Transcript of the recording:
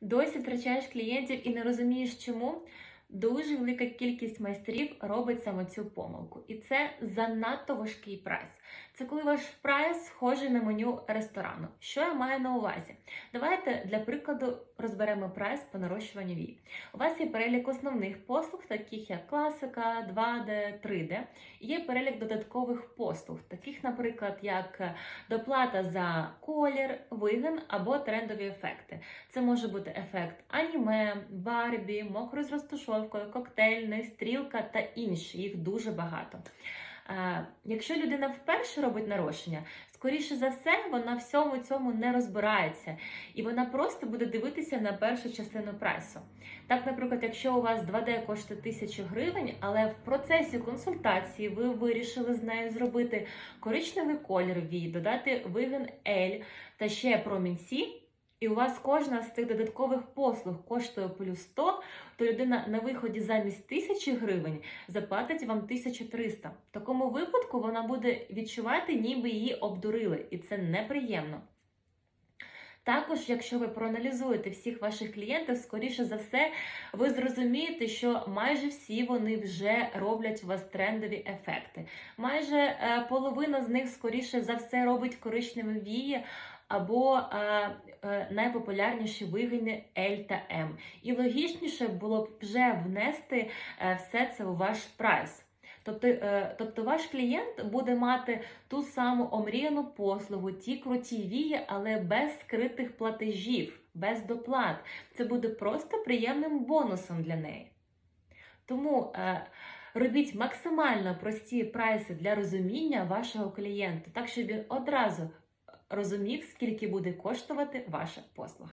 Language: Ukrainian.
Досі втрачаєш клієнтів і не розумієш чому. Дуже велика кількість майстрів робить саме цю помилку. І це занадто важкий прайс. Це коли ваш прайс схожий на меню ресторану. Що я маю на увазі? Давайте для прикладу розберемо прайс по нарощуванню вій. У вас є перелік основних послуг, таких як класика, 2D, 3D. І Є перелік додаткових послуг, таких, наприклад, як доплата за колір, вигин або трендові ефекти. Це може бути ефект аніме, барбі, мокрий з розташовкою, коктейльний, стрілка та інші. Їх дуже багато. Е, Якщо людина вперше робить нарощення, скоріше за все, вона всьому цьому не розбирається, і вона просто буде дивитися на першу частину прайсу. Так, наприклад, якщо у вас 2D коштує 1000 гривень, але в процесі консультації ви вирішили з нею зробити коричневий колір вій, додати вигин L та ще промінь C, і у вас кожна з цих додаткових послуг коштує плюс 100, то людина на виході замість 1000 гривень заплатить вам 1300. В такому випадку вона буде відчувати, ніби її обдурили, і це неприємно. Також, якщо ви проаналізуєте всіх ваших клієнтів, скоріше за все, ви зрозумієте, що майже всі вони вже роблять у вас трендові ефекти. Майже е, половина з них, скоріше за все, робить коричневі вії або е, е, найпопулярніші вигини L та M. І логічніше було б вже внести е, все це у ваш прайс. Тобто, е, тобто ваш клієнт буде мати ту саму омріяну послугу, ті круті вії, але без скритих платежів, без доплат. Це буде просто приємним бонусом для неї. Тому е, робіть максимально прості прайси для розуміння вашого клієнта, так щоб він одразу розумів, скільки буде коштувати ваша послуга.